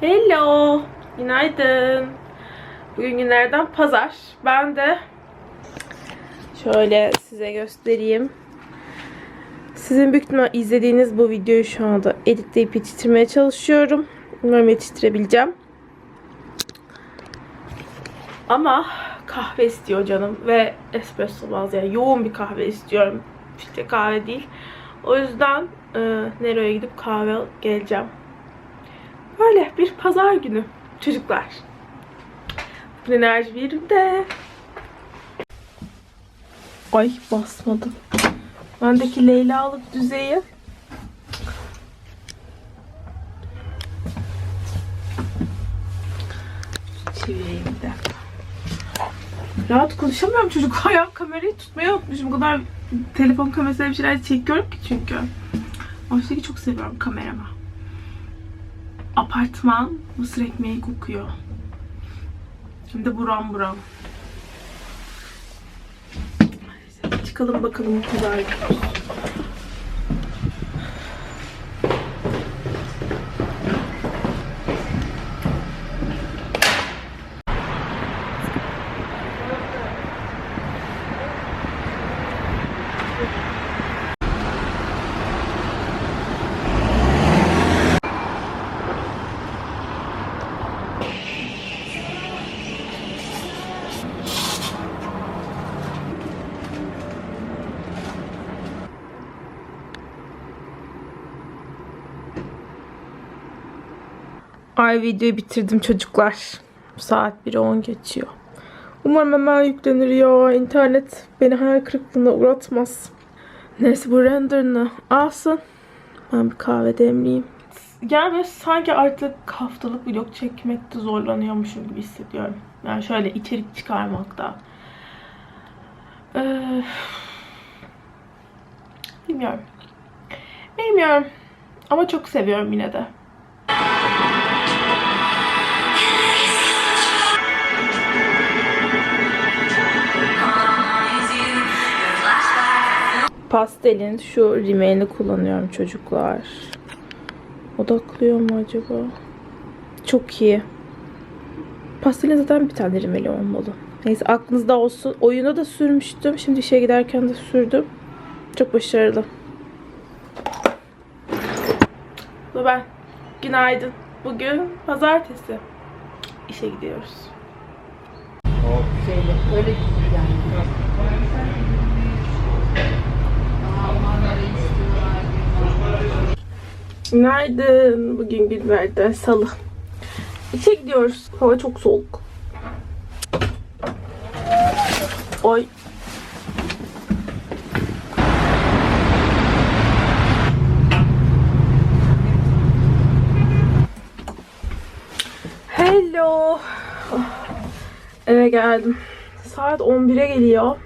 Hello. Günaydın. Bugün günlerden pazar. Ben de şöyle size göstereyim. Sizin büyük izlediğiniz bu videoyu şu anda editleyip yetiştirmeye çalışıyorum. Umarım yetiştirebileceğim. Ama kahve istiyor canım ve espresso bazı yani yoğun bir kahve istiyorum. İşte kahve değil. O yüzden e, Nero'ya gidip kahve geleceğim. Böyle bir pazar günü çocuklar. Bugün enerji yerimde. Ay basmadım. Bendeki Leyla'lık düzeyi. Çevireyim bir dakika. Rahat konuşamıyorum çocuklar ya. Kamerayı tutmayı unutmuşum. Bu kadar telefon kamerasıyla bir şeyler çekiyorum ki çünkü. Oysa ki çok seviyorum kameramı. Apartman mısır ekmeği kokuyor. Hem de buram buram. Çıkalım bakalım bu kadar. Ay videoyu bitirdim çocuklar. Saat 1'e 10 geçiyor. Umarım hemen yüklenir ya. İnternet beni hayal kırıklığına uğratmaz. Neyse bu renderını alsın. Ben bir kahve demleyeyim. Yani böyle sanki artık haftalık vlog çekmekte zorlanıyormuşum gibi hissediyorum. Yani şöyle içerik çıkarmakta. Ee, bilmiyorum. Bilmiyorum. Ama çok seviyorum yine de. Pastelin şu rimelini kullanıyorum çocuklar. Odaklıyor mu acaba? Çok iyi. Pastelin zaten bir tane rimeli olmalı. Neyse aklınızda olsun. Oyuna da sürmüştüm. Şimdi işe giderken de sürdüm. Çok başarılı. Bu ben. Günaydın. Bugün pazartesi. İşe gidiyoruz. şeyle öyle Günaydın. Bugün günlerden salı. İşe gidiyoruz. Hava çok soğuk. Oy. Hello. Eve geldim. Saat 11'e geliyor.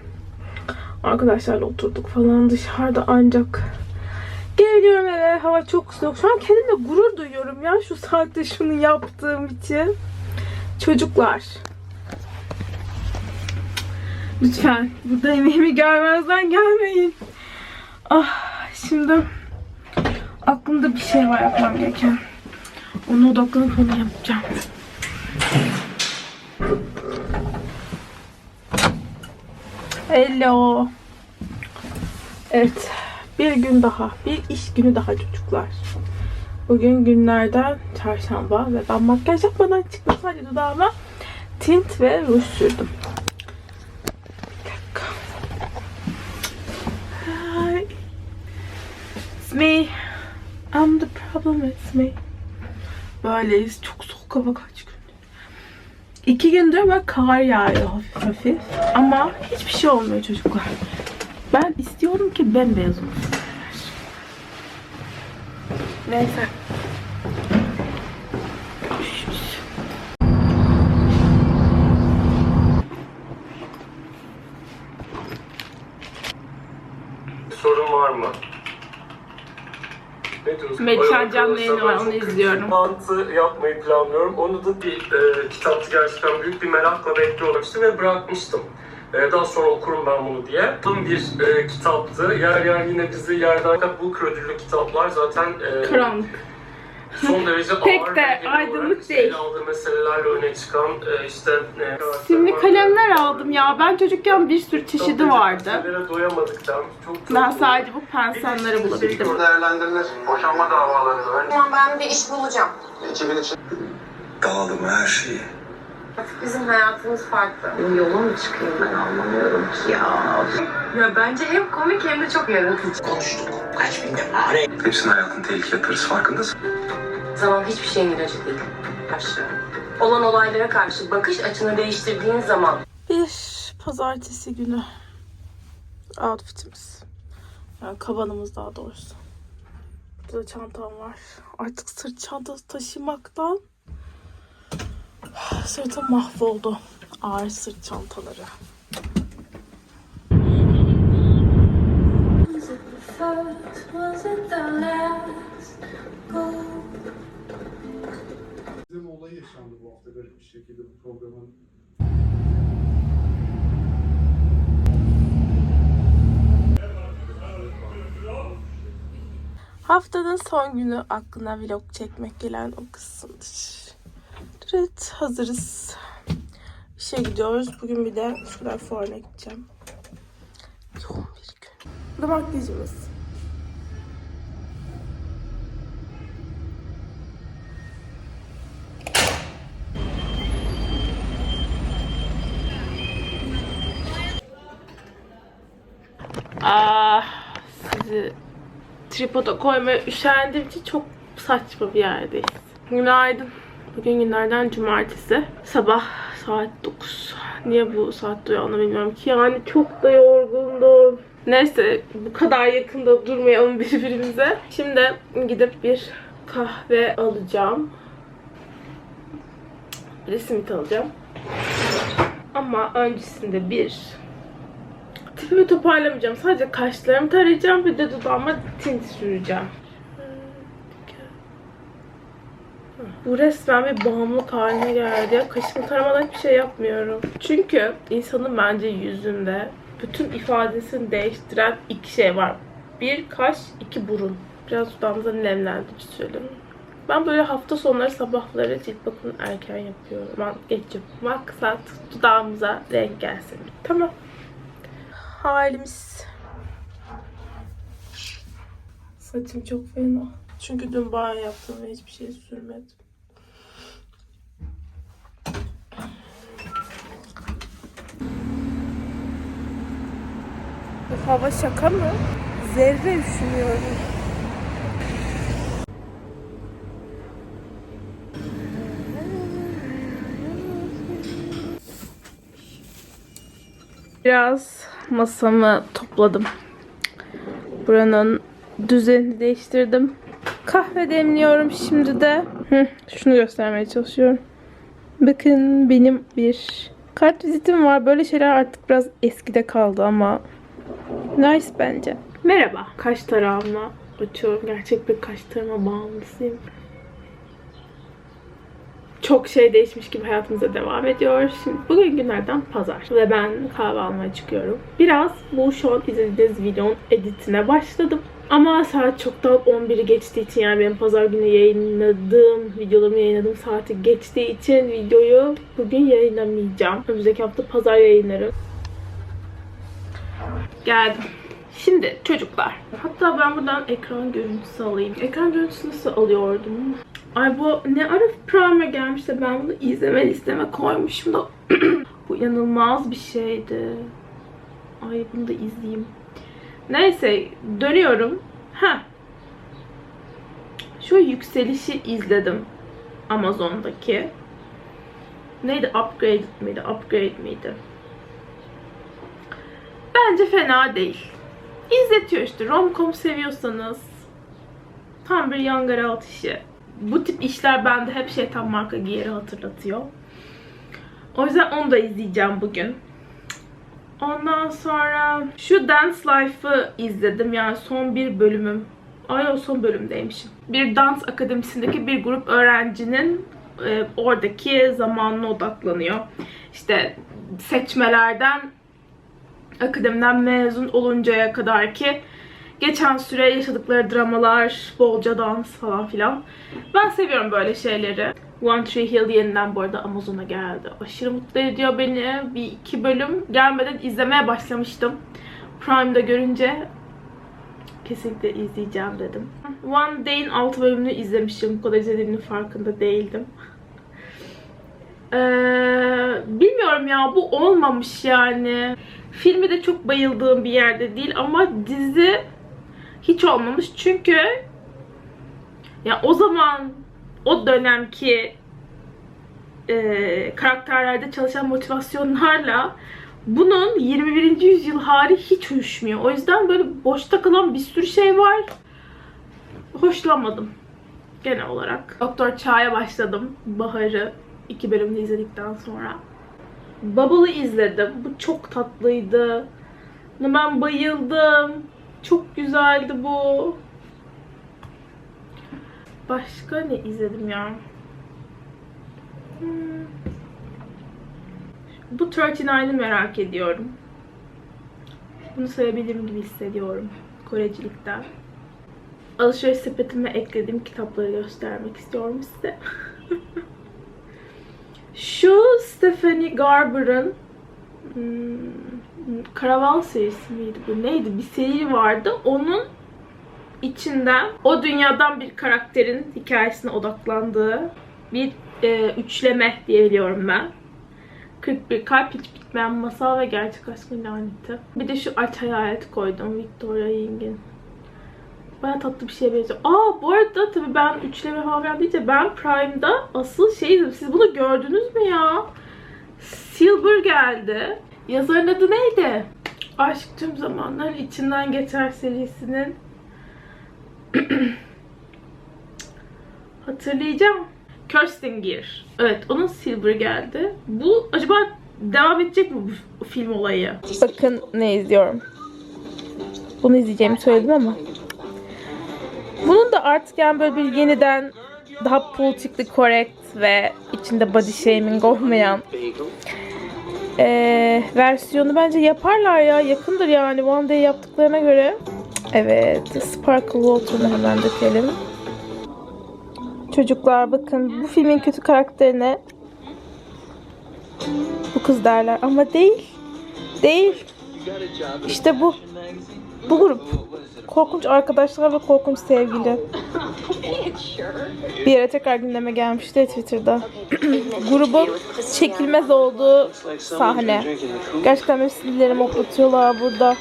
Arkadaşlarla oturduk falan dışarıda ancak Geliyorum eve. Hava çok soğuk. Şu an kendimle gurur duyuyorum ya şu saatte şunu yaptığım için. Çocuklar. Lütfen burada emeğimi görmezden gelmeyin. Ah şimdi aklımda bir şey var yapmam gereken. Ona odaklanıp onu yapacağım. Hello. Evet. Bir gün daha. Bir iş günü daha çocuklar. Bugün günlerden çarşamba ve ben makyaj yapmadan çıktım. Sadece dudağıma tint ve ruj sürdüm. Bir dakika. Hi. It's me. I'm the problem, it's me. Böyleyiz. Çok soğuk hava kaç gündür. İki gündür böyle kar yağıyor hafif hafif. Ama hiçbir şey olmuyor çocuklar. Ben istiyorum ki bembeyaz olsun. Neyse. Sorun var mı? Ay, canlı yayını var, onu izliyorum. Mantı yapmayı planlıyorum. Onu da bir e, kitaptı gerçekten büyük bir merakla bekliyormuştu ve bırakmıştım. Daha sonra okurum ben bunu diye. Tam bir e, kitaptı. Yer yer yine bizi yerden bu ödüllü kitaplar zaten e, Karanlık. son derece Pek ağır de ve aydınlık değil. ele aldığı meselelerle öne çıkan e, işte e, Şimdi kalemler aldım ya. Ben çocukken bir sürü çeşidi vardı. Meselelere doyamadıktan çok çok Ben sadece bu penselleri bulabildim. değerlendirilir. Boşanma davaları da öyle. Tamam ben bir iş bulacağım. Ekibin için dağılım her şeyi. Bizim hayatımız farklı. Yola mı çıkayım ben anlamıyorum ki ya. Ya bence hem komik hem de çok yaratıcı. konuştuk. Kaç bin defa. Hepsinin hayatını tehlikeye atarız farkındasın. Zaman hiçbir şeyin ilacı değil. Karşı. Olan olaylara karşı bakış açını değiştirdiğin zaman Bir pazartesi günü outfitimiz. Yani kabanımız daha doğrusu. Burada da çantam var. Artık sırt çantası taşımaktan sırtım mahvoldu. Ağır sırt çantaları. Bizim olayı yaşandı bu hafta garip bir şekilde bu programın Haftanın son günü aklına vlog çekmek gelen o kısımdır. Evet hazırız. İşe gidiyoruz. Bugün bir de şu kadar fuarına gideceğim. Yoğun bir gün. Bu da. Ah, sizi tripoda koymaya üşendiğim için çok saçma bir yerdeyiz. Günaydın. Bugün günlerden cumartesi. Sabah saat 9. Niye bu saatte uyandım bilmiyorum ki. Yani çok da yorgundum. Neyse bu kadar yakında durmayalım birbirimize. Şimdi gidip bir kahve alacağım. Bir simit alacağım. Ama öncesinde bir tipimi toparlamayacağım. Sadece kaşlarımı tarayacağım bir de dudağıma tint süreceğim. Bu resmen bir bağımlılık haline geldi. Ya kaşımı taramadan hiçbir şey yapmıyorum. Çünkü insanın bence yüzünde bütün ifadesini değiştiren iki şey var. Bir kaş, iki burun. Biraz dudağımıza nemlendirici sürelim. Ben böyle hafta sonları sabahları cilt bakımını erken yapıyorum. Ben geç. Maksat dudağımıza renk gelsin. Tamam halimiz. Saçım çok fena. Çünkü dün banyo yaptım ve hiçbir şey sürmedim. Bu hava şaka mı? Zerre üşümüyorum. Biraz masamı topladım. Buranın düzenini değiştirdim. Kahve demliyorum şimdi de. Hı, şunu göstermeye çalışıyorum. Bakın benim bir kart vizitim var. Böyle şeyler artık biraz eskide kaldı ama nice bence. Merhaba. Kaş tarağımla açıyorum. Gerçek bir kaş tarama bağımlısıyım. Çok şey değişmiş gibi hayatımıza devam ediyor. Şimdi bugün günlerden pazar ve ben kahve almaya çıkıyorum. Biraz bu şu an izlediğiniz videonun editine başladım. Ama saat çoktan 11'i geçtiği için yani benim pazar günü yayınladığım, videolarımı yayınladığım saati geçtiği için videoyu bugün yayınlamayacağım. Önümüzdeki hafta pazar yayınlarım. Geldim. Şimdi çocuklar. Hatta ben buradan ekran görüntüsü alayım. Ekran görüntüsü nasıl alıyordum? Ay bu ne ara Prime'e gelmiş de ben bunu izleme listeme koymuşum da bu inanılmaz bir şeydi. Ay bunu da izleyeyim. Neyse dönüyorum. Ha. Şu yükselişi izledim. Amazon'daki. Neydi? Upgrade miydi? Upgrade miydi? Bence fena değil. İzletiyor işte. Romcom seviyorsanız. Tam bir adult işi. Bu tip işler bende hep şeytan marka giyeri hatırlatıyor. O yüzden onu da izleyeceğim bugün. Ondan sonra şu Dance Life'ı izledim. Yani son bir bölümüm. Ay o son bölümdeymişim. Bir dans akademisindeki bir grup öğrencinin e, oradaki zamanına odaklanıyor. İşte seçmelerden akademiden mezun oluncaya kadar ki Geçen süre yaşadıkları dramalar, bolca dans falan filan. Ben seviyorum böyle şeyleri. One Tree Hill yeniden bu arada Amazon'a geldi. Aşırı mutlu ediyor beni. Bir iki bölüm gelmeden izlemeye başlamıştım. Prime'da görünce kesinlikle izleyeceğim dedim. One Day'in 6 bölümünü izlemişim. Bu kadar izlediğimin farkında değildim. Ee, bilmiyorum ya bu olmamış yani. Filmi de çok bayıldığım bir yerde değil ama dizi hiç olmamış çünkü ya o zaman o dönemki e, karakterlerde çalışan motivasyonlarla bunun 21. yüzyıl hali hiç uyuşmuyor. O yüzden böyle boşta kalan bir sürü şey var. Hoşlanmadım genel olarak. Doktor Çağ'a başladım. Bahar'ı iki bölümde izledikten sonra. Bubble'ı izledim. Bu çok tatlıydı. Ben bayıldım. Çok güzeldi bu. Başka ne izledim ya? Hmm. Bu 39'ı merak ediyorum. Bunu sayabilirim gibi hissediyorum. Korecilikten. Alışveriş sepetime eklediğim kitapları göstermek istiyorum size. Şu Stephanie Garber'ın hmm, Karaval serisi miydi bu? Neydi? Bir seri vardı. Onun içinden o dünyadan bir karakterin hikayesine odaklandığı bir e, üçleme diyebiliyorum ben. 41 kalp hiç bitmeyen masal ve gerçek aşkın laneti. Bir de şu aç hayalet koydum Victoria Ying'in. Baya tatlı bir şeye benziyor. Aa bu arada tabii ben üçleme falan deyince ben Prime'da asıl şeydim. Siz bunu gördünüz mü ya? Silver geldi. Yazarın adı neydi? Aşk tüm zamanların içinden geçer serisinin hatırlayacağım. Kirsten Gear. Evet onun Silver geldi. Bu acaba devam edecek mi bu film olayı? Bakın ne izliyorum. Bunu izleyeceğimi söyledim ama. Bunun da artık yani böyle bir yeniden daha politically correct ve içinde body shaming olmayan eee, versiyonu bence yaparlar ya. Yakındır yani One Day yaptıklarına göre. Evet. Sparkle Water'ını hemen dökelim. Çocuklar bakın bu filmin kötü karakterine bu kız derler ama değil. Değil. İşte bu. Bu grup. Korkunç arkadaşlar ve korkunç sevgili. Bir yere tekrar gündeme gelmişti Twitter'da. Grubun çekilmez olduğu sahne. Gerçekten benim sinirlerimi hoplatıyorlar burada.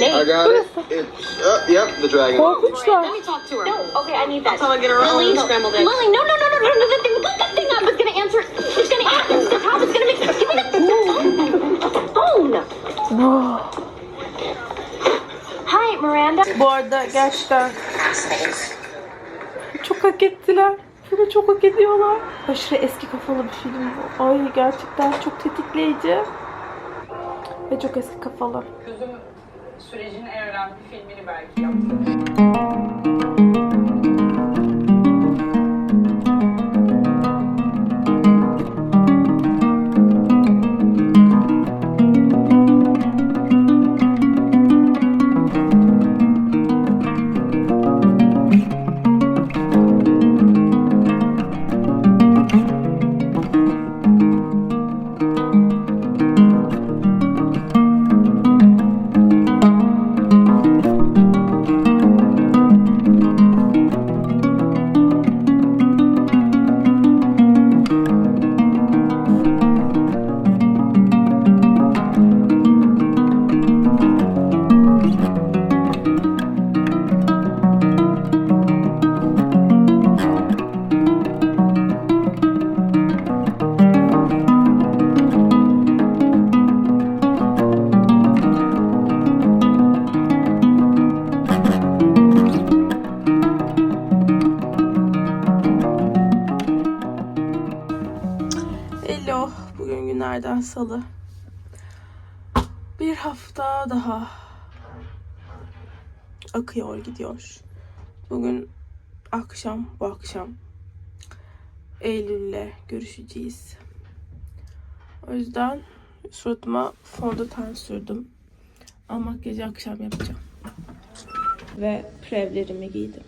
I got it. It's uh, yep, the dragon. Korkunçlar. Let me talk to her. No, okay, I need that. I'll get her Lily, scrambled eggs. Lily, no, no, no, no, no, no, the thing, the thing I was gonna answer. It's gonna answer the top. It's gonna make. Give me the, phone. Oh. Hi, Miranda. Bu arada gerçekten çok hak ettiler. Bunu çok hak ediyorlar. Aşırı eski kafalı bir film bu. Ay gerçekten çok tetikleyici. Ve çok eski kafalı. Çözüm sürecinin en önemli filmini belki yaptı. Hello. Bugün günlerden salı. Bir hafta daha akıyor gidiyor. Bugün akşam, bu akşam Eylül'le görüşeceğiz. O yüzden suratıma fondöten sürdüm. Ama makyajı akşam yapacağım. Ve prevlerimi giydim.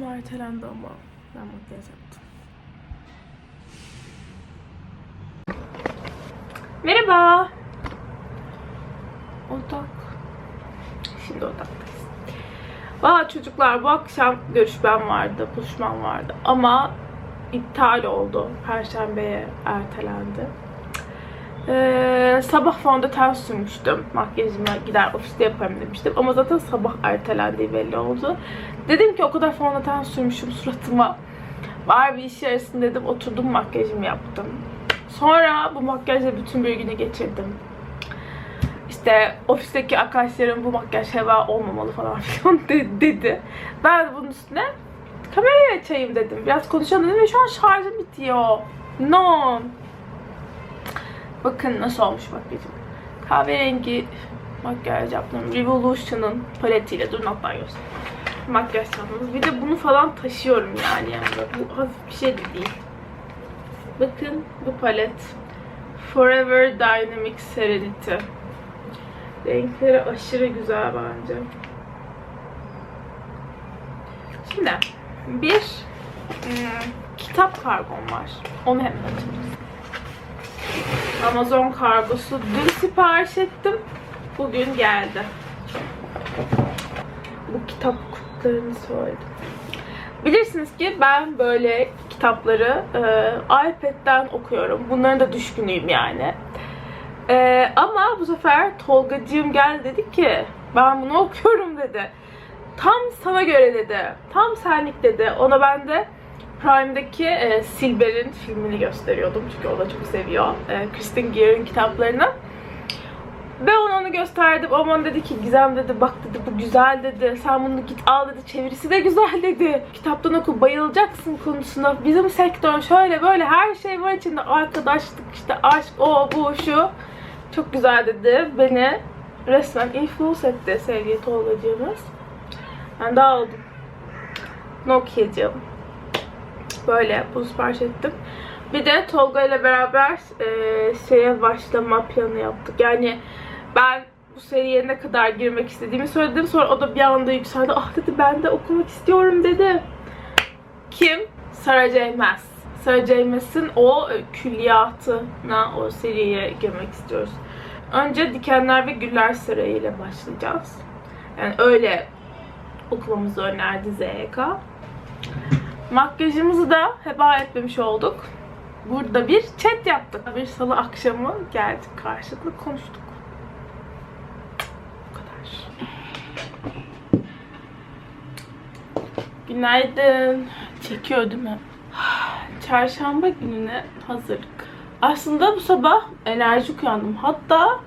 Buluşma ertelendi ama ben makyaj yaptım. Merhaba. Odak. Şimdi odaktayız. Valla çocuklar bu akşam görüşmem vardı, buluşmam vardı. Ama iptal oldu. Perşembeye ertelendi. Ee, sabah fondöten sürmüştüm. Makyajımı gider ofiste yaparım demiştim. Ama zaten sabah ertelendiği belli oldu. Dedim ki o kadar fondöten sürmüşüm suratıma. Var bir iş yarısın dedim. Oturdum makyajımı yaptım. Sonra bu makyajla bütün bir günü geçirdim. İşte ofisteki arkadaşlarım bu makyaj heva olmamalı falan filan de- dedi. Ben de bunun üstüne kamerayı açayım dedim. Biraz konuşalım dedim ve şu an şarjım bitiyor. No. Bakın nasıl olmuş makyajım. Kahverengi makyaj yaptım. Revolution'ın paletiyle. Durun hatta göstereyim. Makyaj çantamız. Bir de bunu falan taşıyorum yani. yani. Bu hafif bir şey de değil. Bakın bu palet. Forever Dynamic Serenity. Renkleri aşırı güzel bence. Şimdi bir hmm, kitap kargom var. Onu hemen açalım. Amazon kargosu dün sipariş ettim. Bugün geldi. Bu kitap kutularını söyledim. Bilirsiniz ki ben böyle kitapları e, iPad'den okuyorum. Bunların da düşkünüyüm yani. E, ama bu sefer Tolgacığım gel dedi ki ben bunu okuyorum dedi. Tam sana göre dedi. Tam senlik dedi. Ona ben de Prime'daki e, Silber'in filmini gösteriyordum. Çünkü o da çok seviyor. E, Kristen Gear'ın kitaplarını. Ve ona onu gösterdim. Aman dedi ki Gizem dedi bak dedi bu güzel dedi. Sen bunu git al dedi. Çevirisi de güzel dedi. Kitaptan oku bayılacaksın konusuna. Bizim sektör şöyle böyle her şey var içinde. Arkadaşlık işte aşk o bu şu. Çok güzel dedi. Beni resmen influence etti sevgili Tolgacığımız. Ben de aldım. Nokia'cığım. Böyle bunu sipariş ettim. Bir de Tolga ile beraber e, şeye başlama planı yaptık. Yani ben bu seriye ne kadar girmek istediğimi söyledim. Sonra o da bir anda yükseldi. Ah dedi ben de okumak istiyorum dedi. Kim? Sarah. Maas. Sarah. Maas'ın o külliyatına, o seriye girmek istiyoruz. Önce Dikenler ve Güller Sarayı ile başlayacağız. Yani öyle okumamızı önerdi ZYK. Makyajımızı da heba etmemiş olduk. Burada bir chat yaptık. Bir salı akşamı geldik karşılıklı konuştuk. Bu kadar. Günaydın. Çekiyor değil? Çarşamba gününe hazırlık. Aslında bu sabah enerjik uyandım. Hatta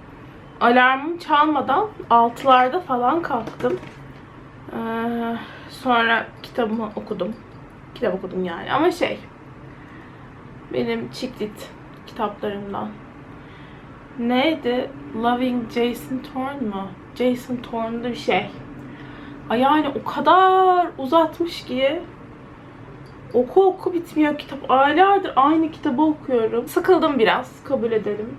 alarmım çalmadan 6'larda falan kalktım. Ee, sonra kitabımı okudum. Kitap okudum yani ama şey benim Chicklit kitaplarımdan. Neydi? Loving Jason Thorne mu? Jason Thorne'da bir şey. Ay yani o kadar uzatmış ki oku oku bitmiyor kitap. Aylardır aynı kitabı okuyorum. Sıkıldım biraz kabul edelim.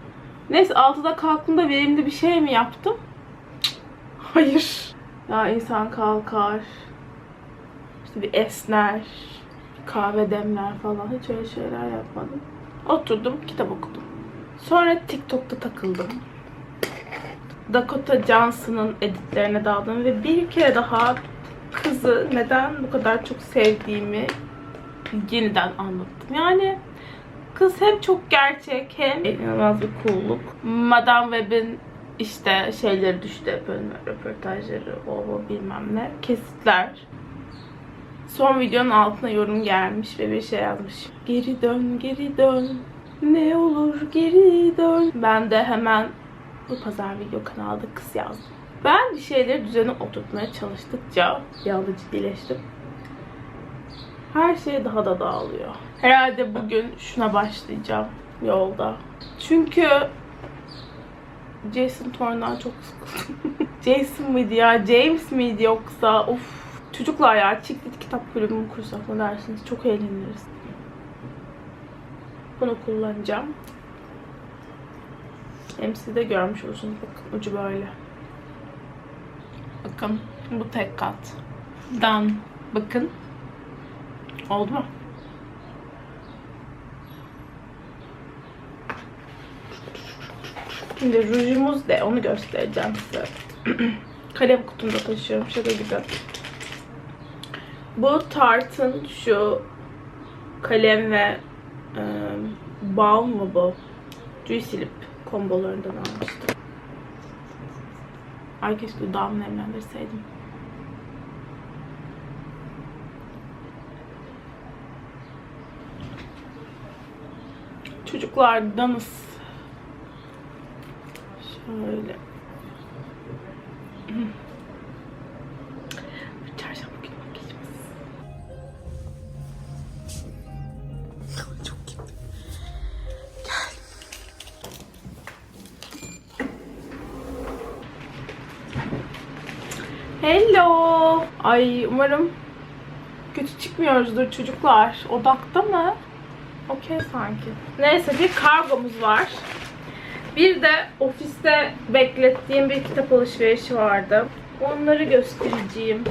Neyse 6'da kalktığımda verimli bir şey mi yaptım? Hayır. Ya insan kalkar. İşte bir esner. Kahve demler falan. Hiç öyle şeyler yapmadım. Oturdum kitap okudum. Sonra TikTok'ta takıldım. Dakota Johnson'ın editlerine daldım ve bir kere daha kızı neden bu kadar çok sevdiğimi yeniden anlattım. Yani kız hem çok gerçek hem inanılmaz bir cool'luk. Madame Web'in işte şeyleri düştü hep röportajları o bu bilmem ne kesitler. Son videonun altına yorum gelmiş ve bir şey yazmış. Geri dön, geri dön. Ne olur geri dön. Ben de hemen bu pazar video kanalda kız yazdım. Ben bir şeyleri düzene oturtmaya çalıştıkça anda ciddileştim. Her şey daha da dağılıyor. Herhalde bugün şuna başlayacağım yolda. Çünkü Jason Thorne'dan çok sıkıldım. Jason mıydı ya? James miydi yoksa? Of Çocuklar ya çiftlik kitap kulübü mü kursak ne dersiniz? Çok eğleniriz. Bunu kullanacağım. Hem siz de görmüş olursunuz. Bakın ucu böyle. Bakın bu tek kat. Dan. Bakın. Oldu mu? Şimdi rujumuz de onu göstereceğim size. Kalem kutumda taşıyorum şaka gibi. Bu Tarte'ın şu kalem ve e, balm mı bu? Juicy Lip kombolarından almıştım. Ay keşke dudağımı nemlendirseydim. Çocuklardanız. Şöyle. Hello. Ay umarım kötü çıkmıyoruzdur çocuklar. Odakta mı? Okey sanki. Neyse bir kargomuz var. Bir de ofiste beklettiğim bir kitap alışverişi vardı. Onları göstereceğim.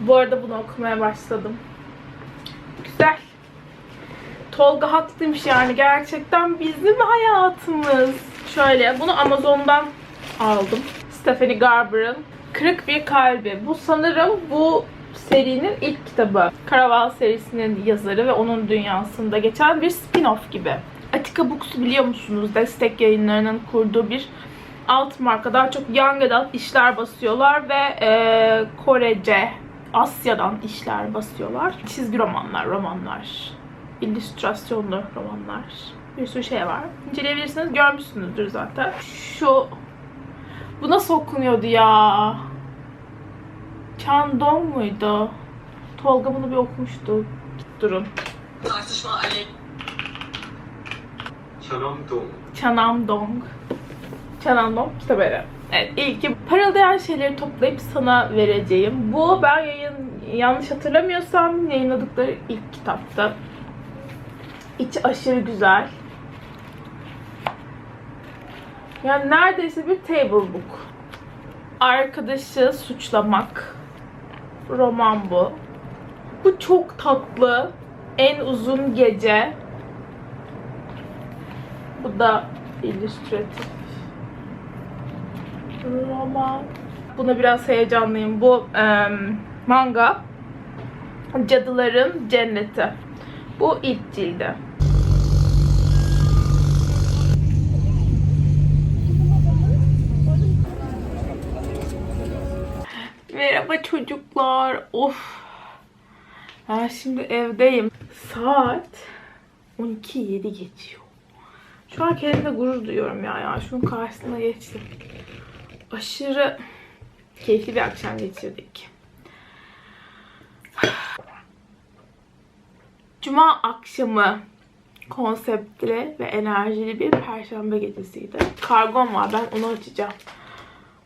Bu arada bunu okumaya başladım. Güzel. Tolga haklıymış yani. Gerçekten bizim hayatımız. Şöyle bunu Amazon'dan aldım. Stephanie Garber'ın Kırık Bir Kalbi. Bu sanırım bu serinin ilk kitabı. Karaval serisinin yazarı ve onun dünyasında geçen bir spin-off gibi. Atika Books'u biliyor musunuz? Destek yayınlarının kurduğu bir alt marka. Daha çok young adult işler basıyorlar ve e, Korece, Asya'dan işler basıyorlar. Çizgi romanlar, romanlar, illüstrasyonlu romanlar. Bir sürü şey var. İnceleyebilirsiniz. Görmüşsünüzdür zaten. Şu bu nasıl okunuyordu ya? Chandong muydu? Tolga bunu bir okumuştu. Durun. Tartışma aleyh. Chanamdong. Chanamdong. Chanamdong kitabı. Evet ilki parıldayan şeyleri toplayıp sana vereceğim. Bu ben yayın yanlış hatırlamıyorsam yayınladıkları ilk kitaptı. İçi aşırı güzel. Yani neredeyse bir table book. Arkadaşı suçlamak. Roman bu. Bu çok tatlı. En uzun gece. Bu da illüstratif. Roman. Buna biraz heyecanlıyım. Bu em, manga. Cadıların Cenneti. Bu ilk cildi. Merhaba çocuklar. Of. Ben şimdi evdeyim. Saat 12.07 geçiyor. Şu an kendimle gurur duyuyorum ya. ya. Şunun karşısına geçtim. Aşırı keyifli bir akşam geçirdik. Cuma akşamı konseptli ve enerjili bir perşembe gecesiydi. Kargom var. Ben onu açacağım.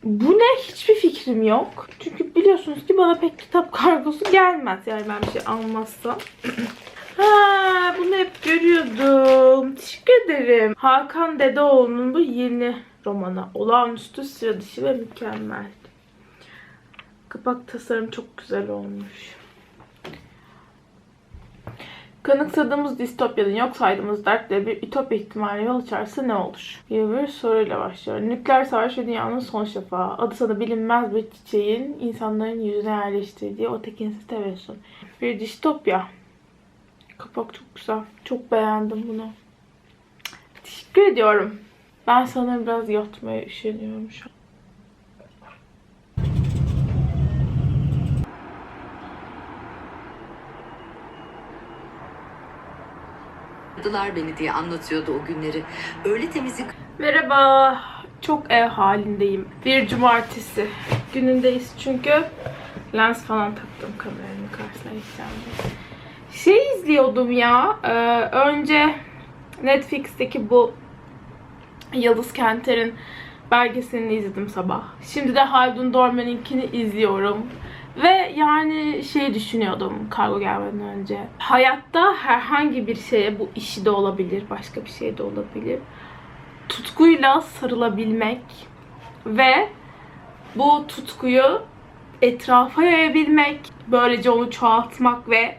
Bu ne? Hiçbir fikrim yok. Çünkü biliyorsunuz ki bana pek kitap kargosu gelmez. Yani ben bir şey almazsam. ha, bunu hep görüyordum. Teşekkür ederim. Hakan Dedeoğlu'nun bu yeni romanı. Olağanüstü, sıra dışı ve mükemmel. Kapak tasarım çok güzel olmuş. Kanıksadığımız distopyanın yok saydığımız dertle bir ütopya ihtimali yol açarsa ne olur? Gibi bir soruyla başlıyor. Nükleer savaş ve dünyanın son şafağı. Adı sana bilinmez bir çiçeğin insanların yüzüne yerleştirdiği o tekinsiz tebessüm. Bir distopya. Kapak çok güzel. Çok beğendim bunu. Teşekkür ediyorum. Ben sanırım biraz yatmaya üşeniyorum şu an. Aradılar beni diye anlatıyordu o günleri. Öyle temizlik Merhaba. Çok ev halindeyim. Bir cumartesi günündeyiz çünkü lens falan taktım kameranın karşısına diye. Şey izliyordum ya. e, önce Netflix'teki bu Yıldız Kenter'in belgeselini izledim sabah. Şimdi de Haldun Dorman'ınkini izliyorum. Ve yani şey düşünüyordum kargo gelmeden önce. Hayatta herhangi bir şeye bu işi de olabilir, başka bir şey de olabilir. Tutkuyla sarılabilmek ve bu tutkuyu etrafa yayabilmek, böylece onu çoğaltmak ve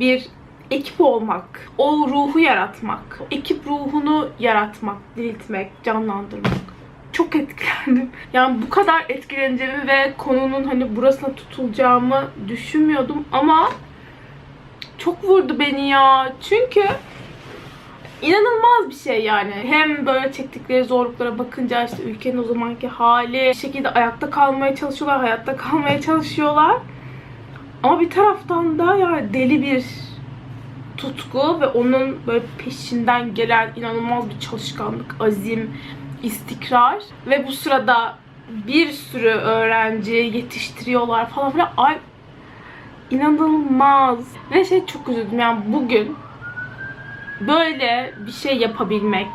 bir ekip olmak, o ruhu yaratmak, ekip ruhunu yaratmak, diriltmek, canlandırmak. Çok etkilendim. Yani bu kadar etkileneceğimi ve konunun hani burasına tutulacağımı düşünmüyordum ama çok vurdu beni ya. Çünkü inanılmaz bir şey yani. Hem böyle çektikleri zorluklara bakınca işte ülkenin o zamanki hali, bir şekilde ayakta kalmaya çalışıyorlar, hayatta kalmaya çalışıyorlar. Ama bir taraftan da yani deli bir tutku ve onun böyle peşinden gelen inanılmaz bir çalışkanlık, azim, istikrar ve bu sırada bir sürü öğrenci yetiştiriyorlar falan filan. Ay inanılmaz. Ve şey çok üzüldüm yani bugün böyle bir şey yapabilmek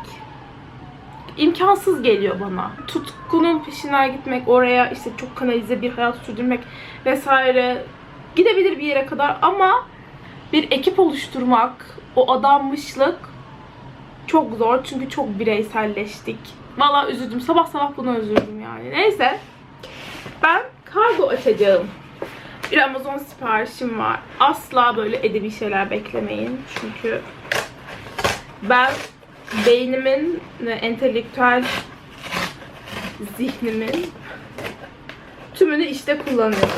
imkansız geliyor bana. Tutkunun peşinden gitmek, oraya işte çok kanalize bir hayat sürdürmek vesaire gidebilir bir yere kadar ama bir ekip oluşturmak, o adanmışlık çok zor çünkü çok bireyselleştik. Valla üzüldüm. Sabah sabah buna üzüldüm yani. Neyse. Ben kargo açacağım. Bir Amazon siparişim var. Asla böyle edebi şeyler beklemeyin. Çünkü ben beynimin entelektüel zihnimin tümünü işte kullanıyorum.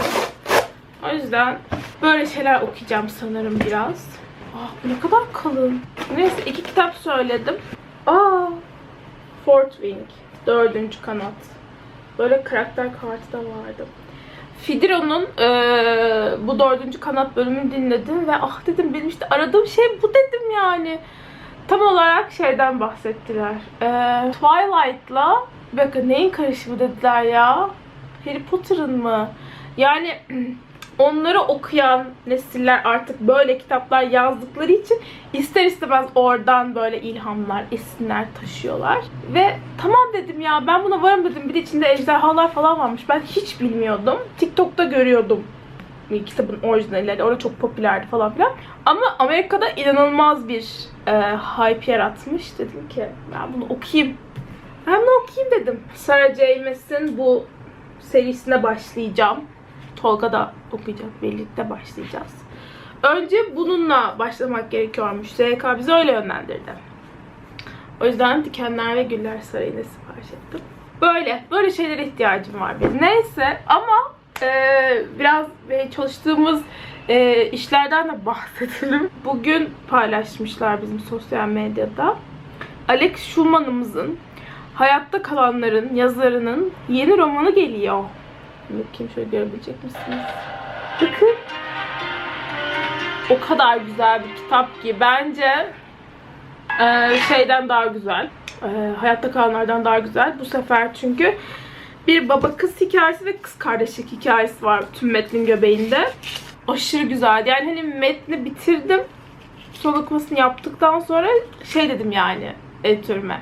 O yüzden böyle şeyler okuyacağım sanırım biraz. Ah ne kadar kalın. Neyse iki kitap söyledim. Aa Fourth Wing. Dördüncü kanat. Böyle karakter kartı da vardı. Fidiro'nun eee, bu dördüncü kanat bölümünü dinledim ve ah dedim benim işte aradığım şey bu dedim yani. Tam olarak şeyden bahsettiler. Eee Twilight'la bakın neyin karışımı dediler ya? Harry Potter'ın mı? Yani onları okuyan nesiller artık böyle kitaplar yazdıkları için ister istemez oradan böyle ilhamlar, esinler taşıyorlar. Ve tamam dedim ya ben buna varım dedim. Bir de içinde ejderhalar falan varmış. Ben hiç bilmiyordum. TikTok'ta görüyordum kitabın orijinalleri. Orada çok popülerdi falan filan. Ama Amerika'da inanılmaz bir e, hype yaratmış. Dedim ki ben bunu okuyayım. Ben bunu okuyayım dedim. Sarah J. Maas'in bu serisine başlayacağım. Tolga da okuyacak. Birlikte başlayacağız. Önce bununla başlamak gerekiyormuş. ZK bizi öyle yönlendirdi. O yüzden Dikenler ve Güller Sarayı'na sipariş ettim. Böyle. Böyle şeylere ihtiyacım var benim. Neyse ama e, biraz e, çalıştığımız e, işlerden de bahsedelim. Bugün paylaşmışlar bizim sosyal medyada. Alex Schumann'ımızın Hayatta Kalanların yazarının yeni romanı geliyor. Bakayım şöyle görebilecek misiniz? Bakın. O kadar güzel bir kitap ki bence e, şeyden daha güzel. E, hayatta kalanlardan daha güzel. Bu sefer çünkü bir baba kız hikayesi ve kız kardeşlik hikayesi var tüm metnin göbeğinde. Aşırı güzeldi. Yani hani metni bitirdim. Son okumasını yaptıktan sonra şey dedim yani editörüme.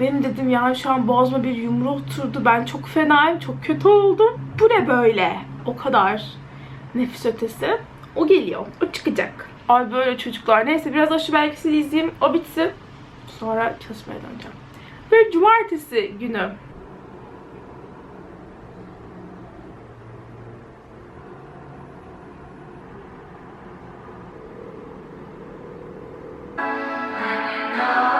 Benim dedim ya şu an boğazıma bir yumru oturdu. Ben çok fenayım. Çok kötü oldum. Bu ne böyle? O kadar nefis ötesi. O geliyor. O çıkacak. Ay böyle çocuklar. Neyse biraz aşı belgeseli izleyeyim. O bitsin. Sonra çalışmaya döneceğim. Ve cumartesi günü That's